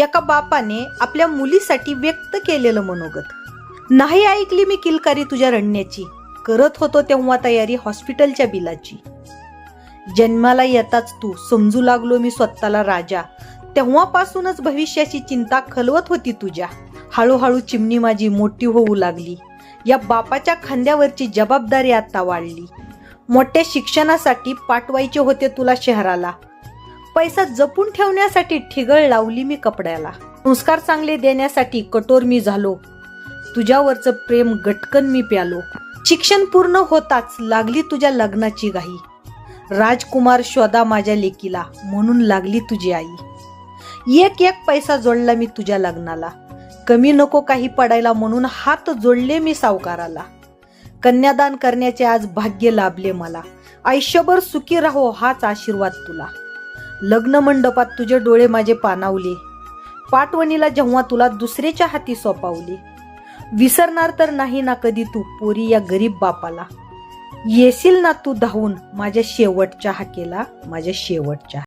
एका बापाने आपल्या मुलीसाठी व्यक्त केलेलं मनोगत. नाही ऐकली मी किलकारी तुझ्या रडण्याची. करत होतो तेव्हा तयारी हॉस्पिटलच्या बिलाची. जन्माला येताच तू समजू लागलो मी स्वतःला राजा. तेव्हापासूनच भविष्याची चिंता खलवत होती तुझ्या. हळूहळू चिमणी माझी मोठी होऊ लागली. या बापाच्या खांद्यावरची जबाबदारी आता वाढली. मोठ्या शिक्षणासाठी पाठवायचे होते तुला शहराला. पैसा जपून ठेवण्यासाठी ठिगळ लावली मी कपड्याला. संस्कार चांगले देण्यासाठी कठोर मी झालो. तुझ्यावरचं प्रेम गटकन मी प्यालो. शिक्षण पूर्ण होताच लागली तुझ्या लग्नाची घाई. राजकुमार शोधा माझ्या लेकीला म्हणून लागली तुझी आई. एक एक पैसा जोडला मी तुझ्या लग्नाला. कमी नको काही पडायला म्हणून हात जोडले मी सावकाराला. कन्यादान करण्याचे आज भाग्य लाभले मला. आयुष्यभर सुखी राहो हाच आशीर्वाद तुला. लग्न मंडपात तुझे डोळे माझे पानावले. पाटवणीला जेव्हा तुला दुसऱ्याच्या हाती सोपावले. विसरणार तर नाही ना कधी तू पोरी या गरीब बापाला. येशील ना तू धावून माझ्या शेवटच्या हाकेला माझ्या शेवटच्या